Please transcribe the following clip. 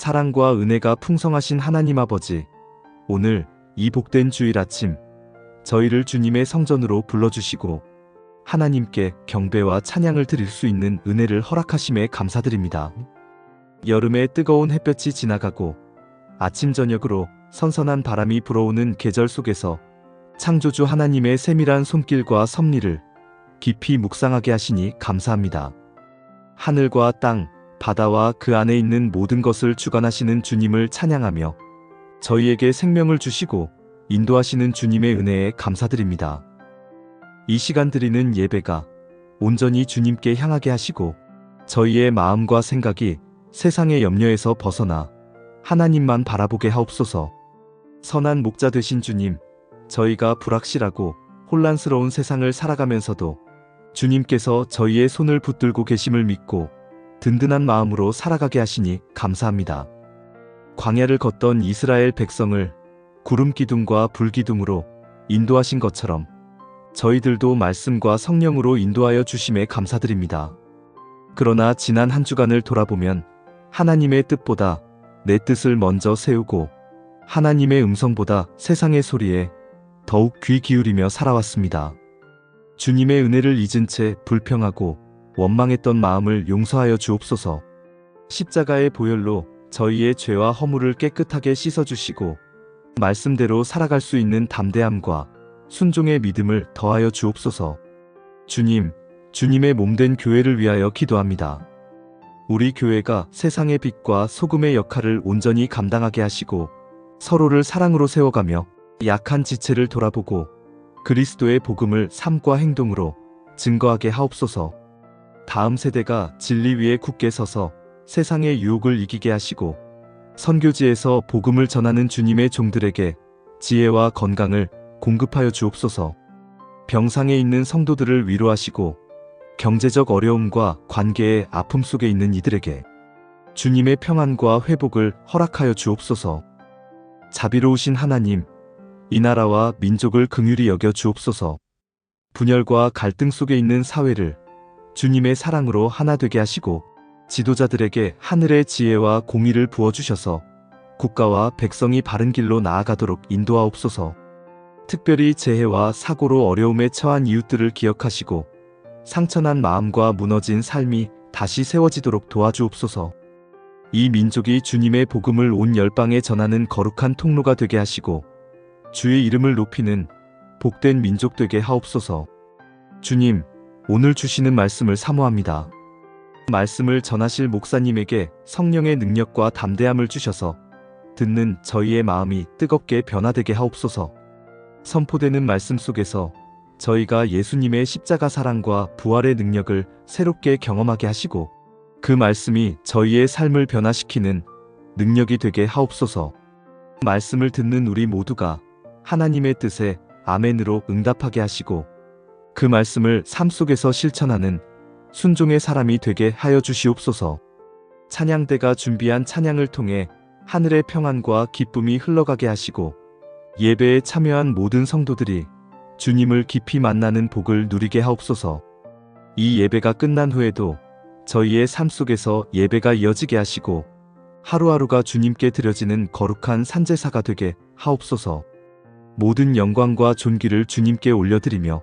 사랑과 은혜가 풍성하신 하나님 아버지, 오늘 이 복된 주일 아침, 저희를 주님의 성전으로 불러주시고, 하나님께 경배와 찬양을 드릴 수 있는 은혜를 허락하심에 감사드립니다. 여름의 뜨거운 햇볕이 지나가고, 아침 저녁으로 선선한 바람이 불어오는 계절 속에서 창조주 하나님의 세밀한 손길과 섭리를 깊이 묵상하게 하시니 감사합니다. 하늘과 땅, 바다와 그 안에 있는 모든 것을 주관하시는 주님을 찬양하며 저희에게 생명을 주시고 인도하시는 주님의 은혜에 감사드립니다. 이 시간 드리는 예배가 온전히 주님께 향하게 하시고 저희의 마음과 생각이 세상의 염려에서 벗어나 하나님만 바라보게 하옵소서. 선한 목자 되신 주님, 저희가 불확실하고 혼란스러운 세상을 살아가면서도 주님께서 저희의 손을 붙들고 계심을 믿고 든든한 마음으로 살아가게 하시니 감사합니다. 광야를 걷던 이스라엘 백성을 구름 기둥과 불 기둥으로 인도하신 것처럼 저희들도 말씀과 성령으로 인도하여 주심에 감사드립니다. 그러나 지난 한 주간을 돌아보면 하나님의 뜻보다 내 뜻을 먼저 세우고 하나님의 음성보다 세상의 소리에 더욱 귀 기울이며 살아왔습니다. 주님의 은혜를 잊은 채 불평하고 원망했던 마음을 용서하여 주옵소서. 십자가의 보혈로 저희의 죄와 허물을 깨끗하게 씻어주시고 말씀대로 살아갈 수 있는 담대함과 순종의 믿음을 더하여 주옵소서. 주님, 주님의 몸된 교회를 위하여 기도합니다. 우리 교회가 세상의 빛과 소금의 역할을 온전히 감당하게 하시고 서로를 사랑으로 세워가며 약한 지체를 돌아보고 그리스도의 복음을 삶과 행동으로 증거하게 하옵소서. 다음 세대가 진리 위에 굳게 서서 세상의 유혹을 이기게 하시고 선교지에서 복음을 전하는 주님의 종들에게 지혜와 건강을 공급하여 주옵소서. 병상에 있는 성도들을 위로하시고 경제적 어려움과 관계의 아픔 속에 있는 이들에게 주님의 평안과 회복을 허락하여 주옵소서. 자비로우신 하나님, 이 나라와 민족을 긍휼히 여겨 주옵소서. 분열과 갈등 속에 있는 사회를 주님의 사랑으로 하나 되게 하시고 지도자들에게 하늘의 지혜와 공의를 부어 주셔서 국가와 백성이 바른 길로 나아가도록 인도하옵소서. 특별히 재해와 사고로 어려움에 처한 이웃들을 기억하시고 상처난 마음과 무너진 삶이 다시 세워지도록 도와주옵소서. 이 민족이 주님의 복음을 온 열방에 전하는 거룩한 통로가 되게 하시고 주의 이름을 높이는 복된 민족 되게 하옵소서. 주님, 오늘 주시는 말씀을 사모합니다. 말씀을 전하실 목사님에게 성령의 능력과 담대함을 주셔서 듣는 저희의 마음이 뜨겁게 변화되게 하옵소서. 선포되는 말씀 속에서 저희가 예수님의 십자가 사랑과 부활의 능력을 새롭게 경험하게 하시고 그 말씀이 저희의 삶을 변화시키는 능력이 되게 하옵소서. 말씀을 듣는 우리 모두가 하나님의 뜻에 아멘으로 응답하게 하시고 그 말씀을 삶 속에서 실천하는 순종의 사람이 되게 하여 주시옵소서. 찬양대가 준비한 찬양을 통해 하늘의 평안과 기쁨이 흘러가게 하시고 예배에 참여한 모든 성도들이 주님을 깊이 만나는 복을 누리게 하옵소서. 이 예배가 끝난 후에도 저희의 삶 속에서 예배가 이어지게 하시고 하루하루가 주님께 드려지는 거룩한 산제사가 되게 하옵소서. 모든 영광과 존귀를 주님께 올려드리며